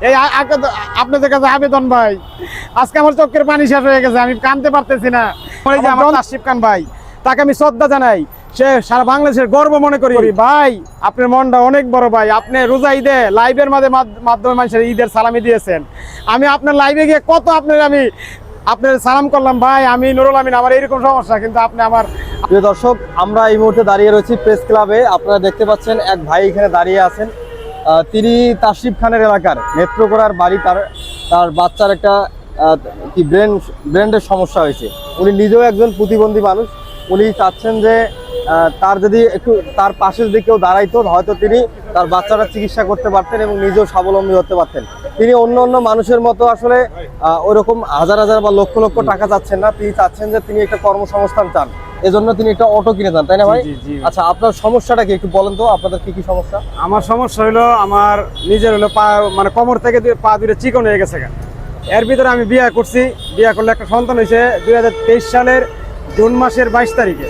এই আপনাদের কাছে আবেদন ভাই। আজকে আমার চোখের পানি শেষ হয়ে গেছে আমি কানতে পারতেছি না। ওই যে আমার আশিফ খান ভাই তাকে আমি শ্রদ্ধা জানাই। সে সারা বাংলাদেশের গর্ব মনে করি। ভাই আপনার মনটা অনেক বড় ভাই। আপনি রোজা ঈদে লাইভের মাঝে মাধ- মাধ্যমে মানুষের ঈদের সালামি দিয়েছেন। আমি আপনার লাইভে গিয়ে কত আপনার আমি আপনার সালাম করলাম ভাই আমি নুরুল আমিন আমার এরকম সমস্যা কিন্তু আপনি আমার প্রিয় দর্শক আমরা এই মুহূর্তে দাঁড়িয়ে রয়েছি প্রেস ক্লাবে। আপনারা দেখতে পাচ্ছেন এক ভাই এখানে দাঁড়িয়ে আছেন। তিনি তাসিব খানের এলাকার। নেত্রকোড়ার বাড়ি তার তার বাচ্চার একটা কি ব্রেন ব্রেন্ডের সমস্যা হয়েছে। উনি নিজেও একজন প্রতিবন্ধী মানুষ। উনি চাচ্ছেন যে তার যদি একটু তার পাশে যদি কেউ দাঁড়াইতো হয়তো তিনি তার বাচ্চাটা চিকিৎসা করতে পারতেন এবং নিজেও স্বাবলম্বী হতে পারতেন। তিনি অন্য অন্য মানুষের মতো আসলে ওরকম হাজার হাজার বা লক্ষ লক্ষ টাকা চাচ্ছেন না। তিনি চাচ্ছেন যে তিনি একটা কর্মসংস্থান চান। এজন্য তিনি একটা অটো কিনে দেন তাই না ভাই। আচ্ছা আপনার সমস্যাটা কি একটু বলেন তো আপনাদের কি কি সমস্যা? আমার সমস্যা হলো আমার নিজের হলো পা মানে কোমর থেকে পা দুটো চিকন হয়ে গেছে। এর ভিতরে আমি বিয়ে করছি। বিয়ে করলে একটা সন্তান হয়েছে দুই হাজার তেইশ সালের জুন মাসের বাইশ তারিখে।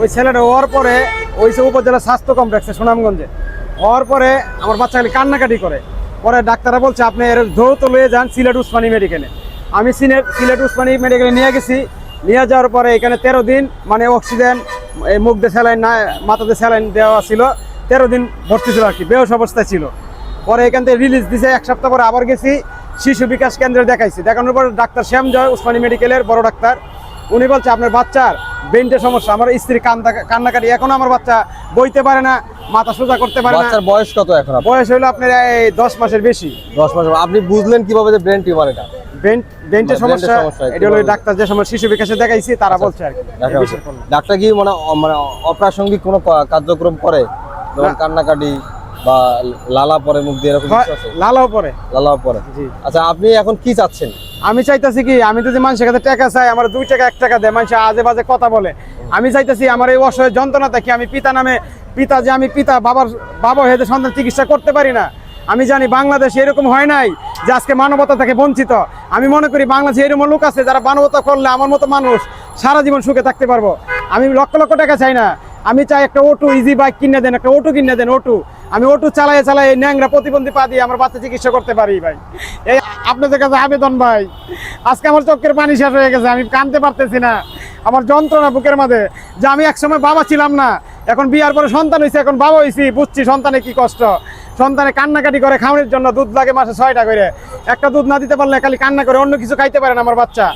ওই ছেলেটা হওয়ার পরে ওই সে উপজেলা স্বাস্থ্য কমপ্লেক্সে সুনামগঞ্জে। হওয়ার পরে আমার বাচ্চা খালি কান্নাকাটি করে। পরে ডাক্তাররা বলছে, আপনি এর দ্রুত লয়ে যান সিলেট উসমানী মেডিকেলে। আমি সিলেট সিলেট উসমানী মেডিকেলে নিয়ে গেছি। নিয়ে যাওয়ার পরে এখানে তেরো দিন মানে অক্সিজেন, এই মুখ দিয়ে স্যালাইন না মাথাতে স্যালাইন দেওয়া ছিল। তেরো দিন ভর্তি ছিল আর কি বেহস অবস্থায় ছিল। পরে এখান থেকে রিলিজ দিছে, এক সপ্তাহ পরে আবার গেছি। শিশু বিকাশ কেন্দ্রে দেখাইছি। দেখানোর পর ডাক্তার শ্যাম জয় উসমানী মেডিকেলের বড় ডাক্তার। উনি বলছে আপনার বাচ্চার ব্রেনটের সমস্যা আমার স্ত্রী কান্দা কান্নাকাটি এখনও আমার বাচ্চা বইতে পারে না মাথা সোজা করতে পারে না। বয়স কত এখন বয়স হলো আপনার এই দশ মাসের বেশি। দশ মাস আপনি বুঝলেন কীভাবে যে ব্রেন টিউমার এটা? ব্রেন ব্রেনটের সমস্যা এটা হলো ওই ডাক্তার যে সময় শিশু বিকাশে দেখাইছি তারা বলছে আর কি ডাক্তার কি মানে মানে অপ্রাসঙ্গিক কোনো কার্যক্রম করে? যেমন কান্নাকাটি বা লালা পরে মুখ দিয়ে এরকম লালাও পরে। লালা পরে। জি। আচ্ছা আপনি এখন কি চাচ্ছেন? আমি চাইতেছি কি, আমি যদি মানুষের কাছে টাকা চাই, আমার দুই টাকা, এক টাকা দেয়, মানুষ আজে বাজে কথা বলে। আমি চাইতেছি আমার এই অসহায় যন্ত্রণা থাকি আমি পিতা নামে, পিতা যে আমি পিতা, বাবার, বাবা হয়ে সন্তান চিকিৎসা করতে পারি না। আমি জানি বাংলাদেশে এরকম হয় নাই যে আজকে মানবতা থেকে বঞ্চিত। আমি মনে করি বাংলাদেশে এরকম লোক আছে যারা মানবতা করলে আমার মতো মানুষ সারা জীবন সুখে থাকতে পারব। আমি লক্ষ লক্ষ টাকা চাই না। আমি চাই একটা অটো ইজি বাইক কিনে দেন, একটা অটো কিনে দেন, অটো। আমি অটো চালাই চালাই ন্যাংরা প্রতিবন্ধী পা দিয়ে আমার বাচ্চা চিকিৎসা করতে পারি ভাই। এই আপনাদের কাছে আবেদন ভাই। আজকে আমার চোখের পানি শেষ হয়ে গেছে, আমি কানতে পারতেছি না। আমার যন্ত্রণা বুকের মাঝে যে আমি একসময় বাবা ছিলাম না, এখন বিয়ার পরে সন্তান হয়েছে এখন বাবা হয়েছি বুঝছি সন্তানে কি কষ্ট। সন্তানে কান্নাকাটি করে খাওয়ানোর জন্য দুধ লাগে মাসে ছয়টা করে। একটা দুধ না দিতে পারলে খালি কান্না করে, অন্য কিছু খাইতে পারে না আমার বাচ্চা।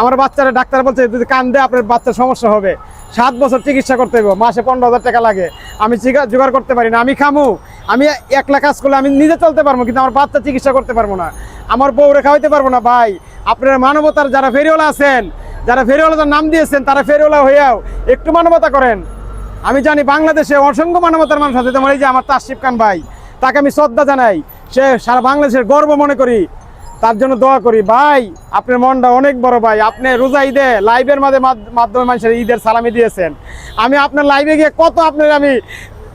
আমার বাচ্চারা ডাক্তার বলছে, যদি কান দেয় আপনার বাচ্চার সমস্যা হবে। সাত বছর চিকিৎসা করতে হবে মাসে পনেরো হাজার টাকা লাগে। আমি জোগাড় করতে পারি না, আমি খামু। আমি একলা কাজ করলে আমি নিজে চলতে পারব, কিন্তু আমার বাচ্চা চিকিৎসা করতে পারব না। আমার বউরে খাওয়াইতে পারব না, ভাই। আপনারা মানবতার যারা ফেরিওয়ালা আছেন, যারা ফেরিওয়ালার নাম দিয়েছেন, তারা ফেরিওয়ালা হইয়াও একটু মানবতা করেন। আমি জানি বাংলাদেশে অসংখ্য মানবতার মানুষ আছে যেমন এই যে আমার তাসিফ খান ভাই, তাকে আমি শ্রদ্ধা জানাই। সে সারা বাংলাদেশের গর্ব মনে করি। তার জন্য দোয়া করি ভাই আপনার মনটা অনেক বড় ভাই। আপনি রোজা ঈদে লাইভের মাঝে মাধ- মাধ্যমে মানুষের ঈদের সালামি দিয়েছেন। আমি আপনার লাইভে গিয়ে কত আপনার আমি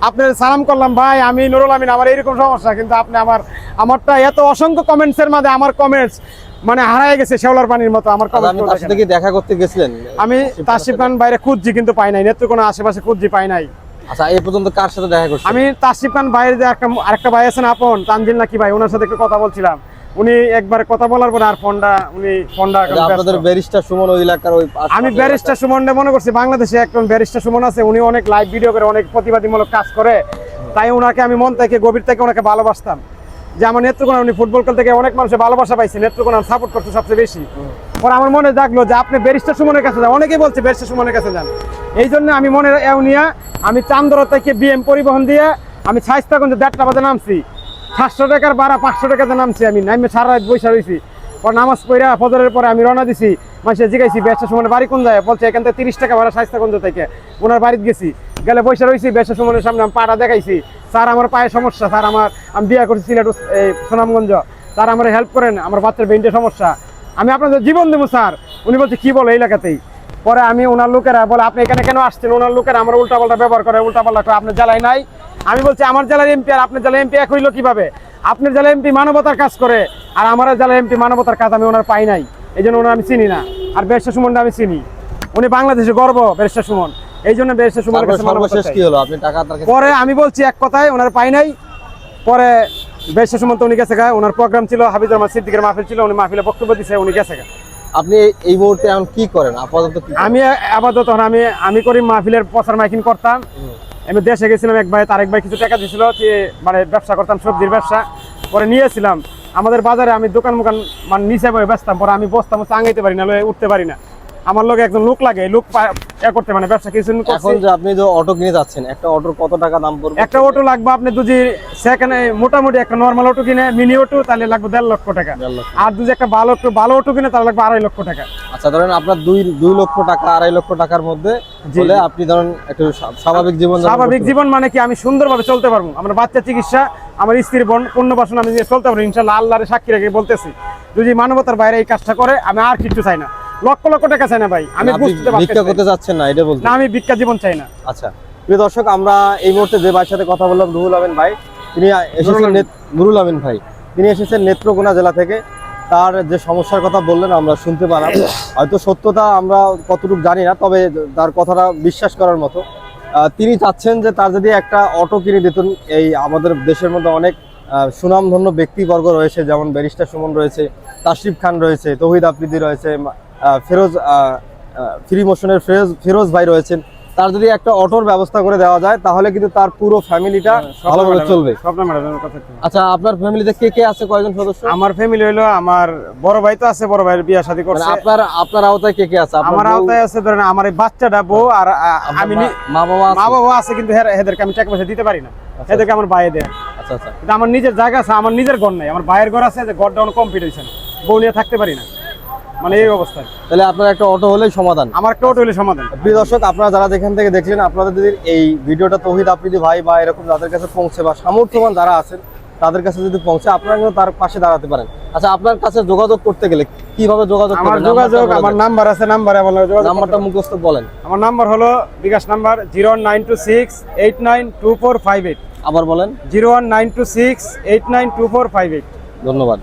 আপনার সালাম করলাম ভাই আমি নুরুল আমিন আমার এরকম সমস্যা কিন্তু আপনি আমার আমারটা এত অসংখ্য কমেন্টসের মাঝে আমার কমেন্টস মানে হারায় গেছে শেওলার পানির মতো আমার আচ্ছা, আপনি সাথে কি দেখা করতে গেছিলেন? আমি তাসিফ খান বাইরে খুঁজছি কিন্তু পাই নাই নেত্রকোনা আশেপাশে খুঁজছি পাই নাই। আচ্ছা এই পর্যন্ত কার সাথে দেখা করছেন? আমি তাসিফ খান বাইরে যে একটা আরেকটা ভাই আছেন আপন তানজিল নাকি ভাই ওনার সাথে একটু কথা বলছিলাম। উনি একবার কথা বলার পরে আর ফোনটা উনি ফোনটা আপনাদের ব্যারিস্টার সুমন ওই এলাকার ওই আমি ব্যারিস্টার সুমনটা মনে করছি বাংলাদেশে একজন ব্যারিস্টার সুমন আছে উনি অনেক লাইভ ভিডিও করে অনেক প্রতিবাদীমূলক কাজ করে। তাই ওনাকে আমি মন থেকে গভীর থেকে ওনাকে ভালোবাসতাম। যে আমার নেত্রকোনা উনি ফুটবল খেল থেকে অনেক মানুষের ভালোবাসা পাইছে নেত্রকোনা সাপোর্ট করছে সবচেয়ে বেশি। পরে আমার মনে জাগলো যে আপনি ব্যারিস্টার সুমনের কাছে যান। অনেকেই বলছে ব্যারিস্টার সুমনের কাছে যান। এই জন্য আমি মনে এও নিয়ে আমি চান্দরা থেকে বিএম পরিবহন দিয়ে আমি ছাইস্তাগঞ্জে দেড়টা বাজে নামছি। সাতশো টাকার ভাড়া, পাঁচশো টাকাতে নামছি আমি। নামে সারা রাত বৈশা রয়েছি পর নামাজ পড়া, ফজরের পরে আমি রওনা দিছি। মানুষের জিগাইছি ব্যবসা সময় বাড়ি কোন যায়? বলছে, এখান থেকে তিরিশ টাকা ভাড়া স্বাস্থ্যগঞ্জ থেকে। ওনার বাড়িতে গেছি। গেলে বৈশা রয়েছি ব্যবসা সুমনের সামনে আমি পাড়া দেখাইছি। স্যার, আমার পায়ের সমস্যা। স্যার, আমার আমি বিয়ে করছি সিলেট, এই সুনামগঞ্জ। স্যার, আমার হেল্প করেন। আমার বাচ্চার বেঞ্চের সমস্যা। আমি আপনাদের জীবন দেবো, স্যার। উনি বলছে, কী বলো এলাকাতেই? পরে আমি ওনার লোকেরা বলে আপনি এখানে কেন আসছেন? ওনার লোকেরা আমার উল্টাপাল্টা ব্যবহার করে উল্টাপাল্টা করে আপনার জেলায় নাই। আমি বলছি আমার জেলার এমপি আর আপনার জেলার এমপি এক হইল কীভাবে? আপনার জেলা এমপি মানবতার কাজ করে আর আমার জেলা এমপি মানবতার কাজ আমি ওনার পাই নাই। এই জন্য ওনার আমি চিনি না। আর বেরসা সুমনটা আমি চিনি। উনি বাংলাদেশে গর্ব বেরসা সুমন। এই জন্য বেরসা সুমনের কাছে পরে আমি বলছি এক কথায় ওনার পাই নাই। পরে বেশ সুমন্ত উনি গেছে গা ওনার প্রোগ্রাম ছিল হাবিজুর রহমান সিদ্দিকের মাহফিল ছিল উনি মাহফিলে বক্তব্য দিছে উনি গেছে গা। আপনি এই মুহূর্তে এখন কি করেন? আপাতত আমি আপাতত আমি আমি করি মাহফিলের প্রচার মাইকিং করতাম। আমি দেশে গেছিলাম এক ভাই তারেক ভাই কিছু টাকা দিয়েছিল যে মানে ব্যবসা করতাম সবজির ব্যবসা। পরে নিয়েছিলাম। আমাদের বাজারে আমি দোকান মোকান মানে নিচে বসতাম পরে আমি বসতাম চাঙাইতে পারি না উঠতে পারি না। আমার লোক একজন লোক লাগে লোক করতে মানে ব্যবসা কিছু এখন যে আপনি যে অটো কিনে যাচ্ছেন একটা অটোর কত টাকা দাম পড়বে? একটা অটো লাগবে আপনি যদি সেখানে মোটামুটি একটা নর্মাল অটো কিনে মিনি অটো তাহলে লাগবে দেড় লক্ষ টাকা। আর যদি একটা ভালো একটু ভালো অটো কিনে তাহলে লাগবে আড়াই লক্ষ টাকা। আচ্ছা ধরেন আপনার দুই দুই লক্ষ টাকা আড়াই লক্ষ টাকার মধ্যে হলে আপনি ধরেন একটু স্বাভাবিক জীবন স্বাভাবিক জীবন মানে কি আমি সুন্দরভাবে চলতে পারব? আমার বাচ্চা চিকিৎসা আমার স্ত্রীর বোন পণ্য বাসন আমি চলতে পারব ইনশাল্লাহ আল্লাহরে সাক্ষী রেখে বলতেছি। যদি মানবতার বাইরে এই কাজটা করে আমি আর কিছু চাই না। লক্ষ লক্ষ টাকা চাই না ভাই। আমি ভিক্ষা করতে যাচ্ছেন না এটা বলতে না আমি ভিক্ষা জীবন চাই না। আচ্ছা। প্রিয় দর্শক আমরা এই মুহূর্তে যে ভাইয়ের সাথে কথা বললাম রুহুল আমিন ভাই তিনি এসেছেন নুরুল আমিন। ভাই। তিনি এসেছেন নেত্রকোনা জেলা থেকে। তার যে সমস্যার কথা বললেন আমরা শুনতে পারলাম। হয়তো সত্যতা আমরা কতটুকু জানি না তবে তার কথাটা বিশ্বাস করার মতো। তিনি চাচ্ছেন যে তার যদি একটা অটো কিনে দিতেন এই আমাদের দেশের মধ্যে অনেক সুনামধন্য ব্যক্তিবর্গ রয়েছে যেমন ব্যারিস্টার সুমন রয়েছে তাশরিফ খান রয়েছে তহিদ আফ্রিদি রয়েছে ফিরোজ ফ্রি মোশনের ফিরোজ ফিরোজ ভাই রয়েছেন। তার যদি একটা অটোর ব্যবস্থা করে দেওয়া যায় তাহলে কিন্তু তার পুরো ফ্যামিলিটা ভালোভাবে চলবে। আচ্ছা আপনার ফ্যামিলিতে কে কে আছে কয়জন সদস্য? আমার ফ্যামিলি হলো আমার বড় ভাই তো আছে বড় ভাইয়ের বিয়ে শাদী মানে করছে আপনার আপনার আওতায় কে কে আছে? আমার আওতায় আছে ধরেন আমার এই বাচ্চাটা বউ আর আমি মা- বাবা আছে? মা বাবা আছে কিন্তু এদেরকে আমি টাকা পয়সা দিতে পারি না। এদেরকে আমার বাইরে দেয়। আচ্ছা আচ্ছা। কিন্তু আমার নিজের জায়গা আছে আমার নিজের ঘর নাই। আমার ভাইয়ের ঘর আছে যে ঘরটা অনেক কমপ্লিট হয়েছে। বউ নিয়ে থাকতে পারি না। মানে এই অবস্থায়। তাহলে আপনার একটা অটো হলেই সমাধান। আমার একটা অটো হলে সমাধান। প্রিয় দর্শক আপনারা যারা যেখান থেকে দেখলেন আপনাদের যদি এই ভিডিওটা তৌহিদ আফ্রিদি ভাই বা এরকম যাদের কাছে পৌঁছে বা সামর্থ্যবান যারা আছেন তাদের কাছে যদি পৌঁছে আপনারা কিন্তু তার পাশে দাঁড়াতে পারেন। আচ্ছা আপনার কাছে যোগাযোগ করতে গেলে কীভাবে যোগাযোগ আমার? যোগাযোগ আমার নাম্বার আছে নাম্বারে আমার যোগাযোগ নাম্বারটা মুখস্থ বলেন। আমার নাম্বার হলো bKash number zero nine two six eight nine two four five eight. আবার বলেন। Zero one nine two six eight nine two four five eight. ধন্যবাদ.